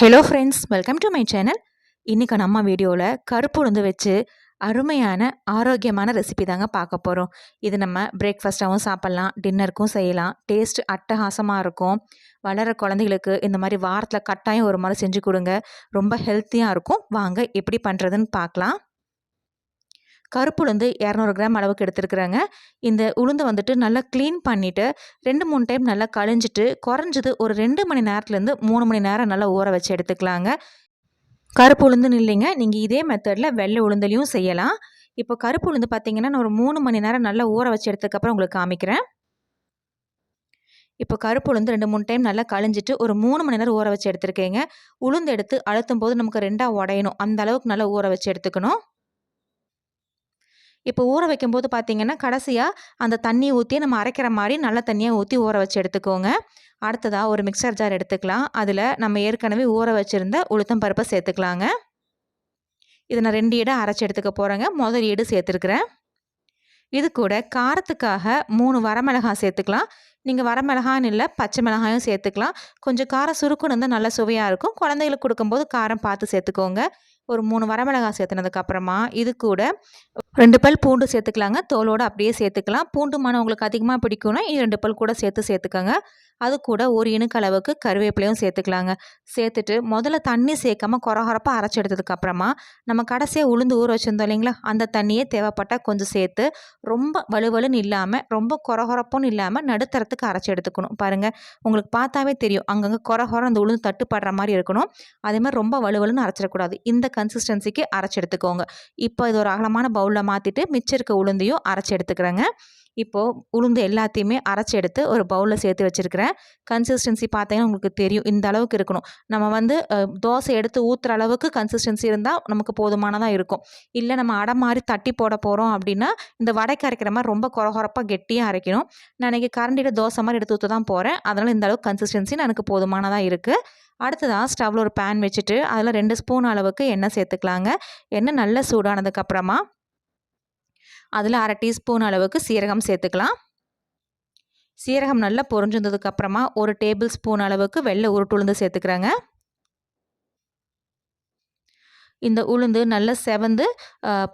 Hello friends welcome to my channel இன்றைக்கி நம்ம வீடியோவில் கருப்பு உளுந்து வச்சு அருமையான ஆரோக்கியமான ரெசிபி தாங்க பார்க்க போகிறோம் இது நம்ம பிரேக்ஃபாஸ்ட்டாகவும் சாப்பிட்லாம் டின்னருக்கும் செய்யலாம். டேஸ்ட் அட்டகாசமாக இருக்கும். வளர குழந்தைகளுக்கு இந்த மாதிரி வாரத்தில் கட்டாயம் ஒரு மாதிரி செஞ்சு கொடுங்க. ரொம்ப ஹெல்த்தியாக இருக்கும். வாங்க எப்படி பண்ணுறதுன்னு பார்க்கலாம். கருப்பு உளுந்து இரநூறு கிராம் அளவுக்கு எடுத்துருக்குறேங்க. இந்த உளுந்தை வந்துட்டு நல்லா க்ளீன் பண்ணிவிட்டு ரெண்டு மூணு டைம் நல்லா கழிஞ்சிட்டு குறைஞ்சது ஒரு ரெண்டு மணி நேரத்துலேருந்து மூணு மணி நேரம் நல்லா ஊற வச்சு எடுத்துக்கலாங்க. கருப்பு உளுந்துன்னு இல்லைங்க நீங்கள் இதே மெத்தடில் வெள்ளை உளுந்துலையும் செய்யலாம். இப்போ கருப்பு உளுந்து பார்த்தீங்கன்னா நான் ஒரு மூணு மணி நேரம் நல்லா ஊற வச்சு எடுத்ததுக்கப்புறம் உங்களுக்கு காமிக்கிறேன். இப்போ கருப்பு உளுந்து ரெண்டு மூணு டைம் நல்லா கழிஞ்சிட்டு ஒரு மூணு மணி நேரம் ஊற வச்சு எடுத்துருக்கேங்க. உளுந்து எடுத்து அழுத்தும் போது நமக்கு ரெண்டாக உடையணும். அந்த அளவுக்கு நல்லா ஊற வச்சு எடுத்துக்கணும். இப்போ ஊற வைக்கும்போது பார்த்தீங்கன்னா கடைசியாக அந்த தண்ணி ஊற்றி நம்ம அரைக்கிற மாதிரி நல்ல தண்ணியாக ஊற்றி ஊற வச்சு எடுத்துக்கோங்க. அடுத்ததாக ஒரு மிக்சர் ஜார் எடுத்துக்கலாம். அதில் நம்ம ஏற்கனவே ஊற வச்சுருந்த உளுத்தம் பருப்பை சேர்த்துக்கலாங்க. இதை நான் ரெண்டு ஈடாக அரைச்சி எடுத்துக்க போகிறேங்க முதல் ஈடு சேர்த்துருக்குறேன். இது கூட காரத்துக்காக மூணு வரமிளகாய் சேர்த்துக்கலாம். நீங்கள் வரமிளகான்னு இல்லை பச்சை மிளகாயும் சேர்த்துக்கலாம். கொஞ்சம் காரம் சுருக்குன்னு இருந்தால் நல்லா சுவையாக இருக்கும். குழந்தைகளுக்கு கொடுக்கும்போது காரம் பார்த்து சேர்த்துக்கோங்க. ஒரு மூணு வரமிளகாய் சேர்த்துனதுக்கப்புறமா இது கூட ரெண்டு பல் பூண்டு சேர்த்துக்கலாங்க. தோலோடு அப்படியே சேர்த்துக்கலாம். பூண்டு மனம் உங்களுக்கு அதிகமாக பிடிக்கும்னா ரெண்டு பல் கூட சேர்த்து சேர்த்துக்கோங்க. அது கூட ஒரு இணுக்களவுக்கு கருவேப்பிலையும் சேர்த்துக்கலாங்க. சேர்த்துட்டு முதல்ல தண்ணி சேர்க்காம குறகுறப்பாக அரைச்சி எடுத்ததுக்கப்புறமா நம்ம கடைசியாக உளுந்து ஊற வச்சுருந்தோம் இல்லைங்களா? அந்த தண்ணியே தேவைப்பட்டால் கொஞ்சம் சேர்த்து ரொம்ப வலுவலுன்னு இல்லாமல் ரொம்ப குறகுறப்பும் இல்லாமல் நடுத்தரத்துக்கு அரைச்சி எடுத்துக்கணும். பாருங்கள் உங்களுக்கு பார்த்தாவே தெரியும். அங்கங்கே குறகுற அந்த உளுந்து தட்டுப்படுற மாதிரி இருக்கணும். அதே மாதிரி ரொம்ப வலுவலுன்னு அரைச்சிடக்கூடாது. இந்த கன்சிஸ்டன்சிக்கு அரைச்சி எடுத்துக்கோங்க இப்போ இது ஒரு அகலமான பவுலில் மாற்றிட்டு மிச்சம் இருக்க உளுந்தையும் அரைச்சி எடுத்துக்கிறேங்க இப்போது உளுந்து எல்லாத்தையுமே அரைச்சி எடுத்து ஒரு பவுலில் சேர்த்து வச்சுருக்கிறேன். கன்சிஸ்டன்சி பார்த்தீங்கன்னா உங்களுக்கு தெரியும். இந்த அளவுக்கு இருக்கணும். நம்ம வந்து தோசை எடுத்து ஊற்றுற அளவுக்கு கன்சிஸ்டன்சி இருந்தால் நமக்கு போதுமானதாக இருக்கும். இல்லை நம்ம அடை மாதிரி தட்டி போட போகிறோம் அப்படின்னா இந்த வடைக்கு அரைக்கிற மாதிரி ரொம்ப குறகுறப்பாக கெட்டியாக அரைக்கணும். நான் இன்றைக்கி கரண்டியில் தோசை மாதிரி எடுத்து ஊற்ற தான் போகிறேன் அதனால் இந்த அளவுக்கு கன்சிஸ்டன்சி எனக்கு போதுமானதாக இருக்குது அடுத்ததாக ஸ்டவ்வில் ஒரு பேன் வச்சுட்டு அதில் ரெண்டு ஸ்பூன் அளவுக்கு எண்ணெய் சேர்த்துக்கலாங்க. எண்ணெய் நல்லா சூடானதுக்கப்புறமா அதில் அரை டீஸ்பூன் அளவுக்கு சீரகம் சேர்த்துக்கலாம். சீரகம் நல்லா பொறிஞ்சிருந்ததுக்கப்புறமா ஒரு டேபிள் ஸ்பூன் அளவுக்கு வெள்ளை உருட்டுளுந்து சேர்த்துக்கிறேங்க. இந்த உளுந்து நல்லா செவந்து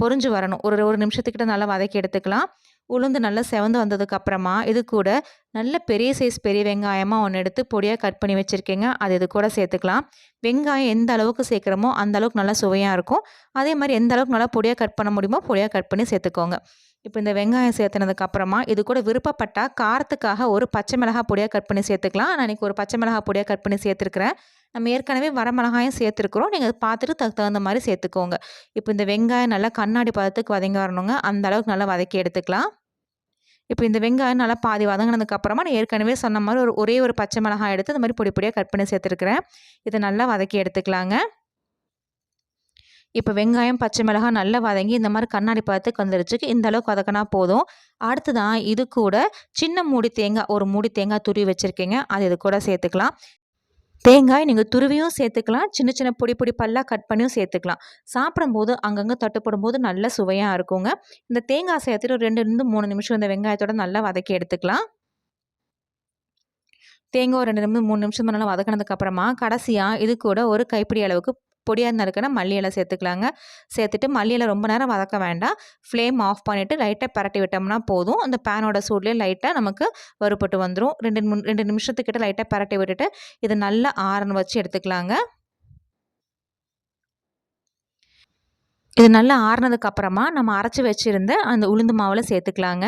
பொறிஞ்சு வரணும். ஒரு ஒரு நிமிஷத்துக்கிட்ட நல்லா வதக்கி எடுத்துக்கலாம். உளுந்து நல்லா செவந்து வந்ததுக்கப்புறமா இது கூட நல்ல பெரிய சைஸ் பெரிய வெங்காயமாக ஒன்று எடுத்து பொடியாக கட் பண்ணி வச்சுருக்கீங்க. அது இது கூட சேர்த்துக்கலாம். வெங்காயம் எந்த அளவுக்கு சேர்க்குறோமோ அந்த அளவுக்கு நல்லா சுவையாக இருக்கும். அதே மாதிரி எந்த அளவுக்கு நல்லா பொடியாக கட் பண்ண முடியுமோ பொடியாக கட் பண்ணி சேர்த்துக்கோங்க. இப்போ இந்த வெங்காயம் சேர்த்துனதுக்கப்புறமா இது கூட விருப்பப்பட்டால் காரத்துக்காக ஒரு பச்சை மிளகா பொடியாக கட் பண்ணி சேர்த்துக்கலாம். நான் இன்றைக்கி ஒரு பச்சை மிளகாய் பொடியாக கட் பண்ணி சேர்த்துருக்குறேன். நம்ம ஏற்கனவே வரமிளகாயும் சேர்த்துருக்குறோம். நீங்கள் அதை பார்த்துட்டு தகு தகுந்த மாதிரி சேர்த்துக்கோங்க. இப்போ இந்த வெங்காயம் நல்லா கண்ணாடி பதத்துக்கு வதங்கி வரணுங்க. அந்த அளவுக்கு நல்லா வதக்கி எடுத்துக்கலாம். இப்போ இந்த வெங்காயம் நல்லா பாதி வதங்கினதுக்கப்புறமா நான் ஏற்கனவே சொன்ன மாதிரி ஒரு ஒரே ஒரு பச்சை மிளகாய் எடுத்து இந்த மாதிரி பொடி பொடியாக கட் பண்ணி சேர்த்துருக்குறேன். இதை நல்லா வதக்கி எடுத்துக்கலாங்க. இப்போ வெங்காயம் பச்சை மிளகாய் நல்லா வதங்கி இந்த மாதிரி கண்ணாடி பதத்துக்கு வந்துருச்சு. இந்த அளவுக்கு வதக்கினா போதும். அடுத்ததான் இது கூட சின்ன மூடி தேங்காய் ஒரு மூடி தேங்காய் துருவி வச்சுருக்கீங்க. அது இது கூட சேர்த்துக்கலாம். தேங்காய் நீங்கள் துருவியும் சேர்த்துக்கலாம். சின்ன சின்ன பொடி பொடி பல்லாக கட் பண்ணியும் சேர்த்துக்கலாம். சாப்பிடும்போது அங்கங்கே தட்டுப்படும் போது நல்ல சுவையாக இருக்குங்க. இந்த தேங்காய் சேர்த்துட்டு ஒரு ரெண்டுலேருந்து மூணு நிமிஷம் இந்த வெங்காயத்தோட நல்லா வதக்கி எடுத்துக்கலாம். தேங்காய் ஒரு ரெண்டு நிமிஷம் மூணு நிமிஷம் நல்லா வதக்கினதுக்கப்புறமா கடைசியாக இது கூட ஒரு கைப்பிடி அளவுக்கு பொடியாக நறுக்கினா மல்லி இலை சேர்த்துக்கலாங்க. சேர்த்துட்டு மல்லி இலை ரொம்ப நேரம் வதக்க வேண்டாம். ஃப்ளேம் ஆஃப் பண்ணிவிட்டு லைட்டாக பரட்டி விட்டோம்னா போதும். அந்த பேனோட சூட்லேயே லைட்டாக நமக்கு வறுபட்டு வந்துடும் ரெண்டு ரெண்டு நிமிஷத்துக்கிட்ட லைட்டாக பரட்டி விட்டுட்டு இதை நல்லா ஆரன் வச்சு எடுத்துக்கலாங்க. இது நல்லா ஆறுனதுக்கப்புறமா நம்ம அரைச்சி வச்சுருந்த அந்த உளுந்து மாவில் சேர்த்துக்கலாங்க.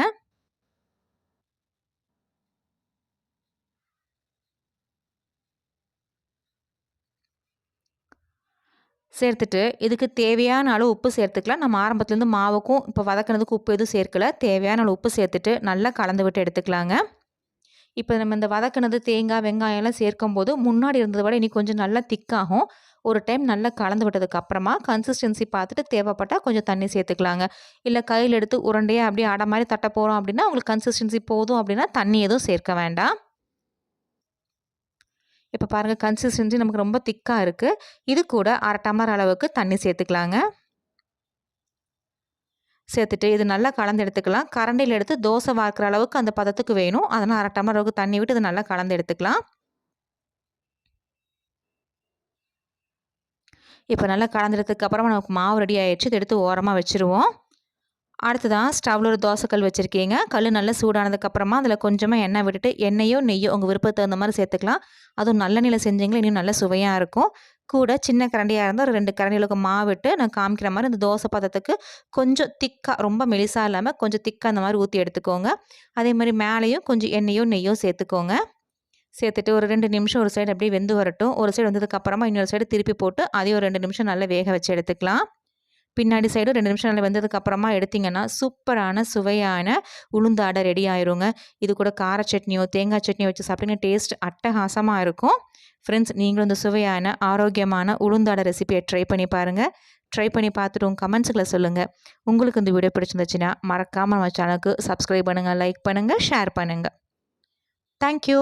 சேர்த்துட்டு இதுக்கு தேவையான அளவு உப்பு சேர்த்துக்கலாம். நம்ம ஆரம்பத்துலேருந்து மாவுக்கும் இப்போ வதக்கினதுக்கு உப்பு எதுவும் சேர்க்கல. தேவையான அளவு உப்பு சேர்த்துட்டு நல்லா கலந்து விட்டு எடுத்துக்கலாங்க. இப்போ நம்ம இந்த வதக்கினது தேங்காய் வெங்காயம்லாம் சேர்க்கும் போது முன்னாடி இருந்ததை விட இனி கொஞ்சம் நல்லா திக்காகும். ஒரு டைம் நல்லா கலந்து விட்டதுக்கு அப்புறமா கன்சிஸ்டன்சி பார்த்துட்டு தேவைப்பட்டால் கொஞ்சம் தண்ணி சேர்த்துக்கலாங்க. இல்லை கையில் எடுத்து உருண்டையாக அப்படியே அடை மாதிரி தட்ட போகிறோம் அப்படின்னா உங்களுக்கு கன்சிஸ்டன்சி போதும் அப்படின்னா தண்ணி எதுவும் சேர்க்க வேண்டாம். இப்போ பாருங்கள் கன்சிஸ்டன்சி நமக்கு ரொம்ப திக்காக இருக்குது இது கூட அரை டம்ளர் அளவுக்கு தண்ணி சேர்த்துக்கலாங்க. சேர்த்துட்டு இது நல்லா கலந்து எடுத்துக்கலாம். கரண்டியில் எடுத்து தோசை வார்க்கிற அளவுக்கு அந்த பதத்துக்கு வேணும். அதனால் அரை டம்ளர் அளவுக்கு தண்ணி விட்டு இது நல்லா கலந்து எடுத்துக்கலாம். இப்போ நல்லா கலந்துறதுக்கு அப்புறமா நமக்கு மாவு ரெடி ஆயிடுச்சு. இதை எடுத்து ஓரமாக வச்சுருவோம். அடுத்ததான் ஸ்டவ்வில் ஒரு தோசைக்கல் வச்சுருக்கீங்க. கல் நல்லா சூடானதுக்கப்புறமா அதில் கொஞ்சமாக எண்ணெய் விட்டுட்டு எண்ணெயோ நெய்யோ உங்கள் விருப்பத்துக்கு தகுந்த மாதிரி சேர்த்துக்கலாம். அதுவும் நல்ல நிலை செஞ்சீங்களே இன்னும் நல்ல சுவையாக இருக்கும். கூட சின்ன கரண்டியாக இருந்தால் ஒரு ரெண்டு கரண்டிகளுக்கு மாவு விட்டு நான் காமிக்கிற மாதிரி இந்த தோசை பதத்துக்கு கொஞ்சம் திக்காக ரொம்ப மெலிசாக இல்லாமல் கொஞ்சம் திக்காக அந்த மாதிரி ஊற்றி எடுத்துக்கோங்க. அதே மாதிரி மேலேயும் கொஞ்சம் எண்ணெயோ நெய்யோ சேர்த்துக்கோங்க. சேர்த்துட்டு ஒரு ரெண்டு நிமிஷம் ஒரு சைடு அப்படியே வெந்து வரட்டும். ஒரு சைடு வந்ததுக்கப்புறமா இன்னொரு சைடு திருப்பி போட்டு அதையும் ஒரு ரெண்டு நிமிஷம் நல்லா வேக வச்சு எடுத்துக்கலாம். பின்னாடி சைடும் ரெண்டு நிமிஷம் நல்லா வெந்ததுக்கு அப்புறமா எடுத்திங்கன்னா சூப்பரான சுவையான உளுந்து அடை ரெடி ஆயிருங்க. இது கூட கார சட்னியோ தேங்காய் சட்னியோ வச்சு சாப்பிட்டீங்கன்னா டேஸ்ட் அட்டகாசமாக இருக்கும். ஃப்ரெண்ட்ஸ் நீங்களும் இந்த சுவையான ஆரோக்கியமான உளுந்தாடை ரெசிபியை ட்ரை பண்ணி பாருங்கள் ட்ரை பண்ணி பார்த்துட்டு உங்கள் கமெண்ட்ஸுகளை சொல்லுங்கள் உங்களுக்கு இந்த வீடியோ பிடிச்சிருந்துச்சுன்னா மறக்காமல் நம்ம சேனலுக்கு சப்ஸ்கிரைப் பண்ணுங்கள் லைக் பண்ணுங்கள் ஷேர் பண்ணுங்கள் தேங்க்யூ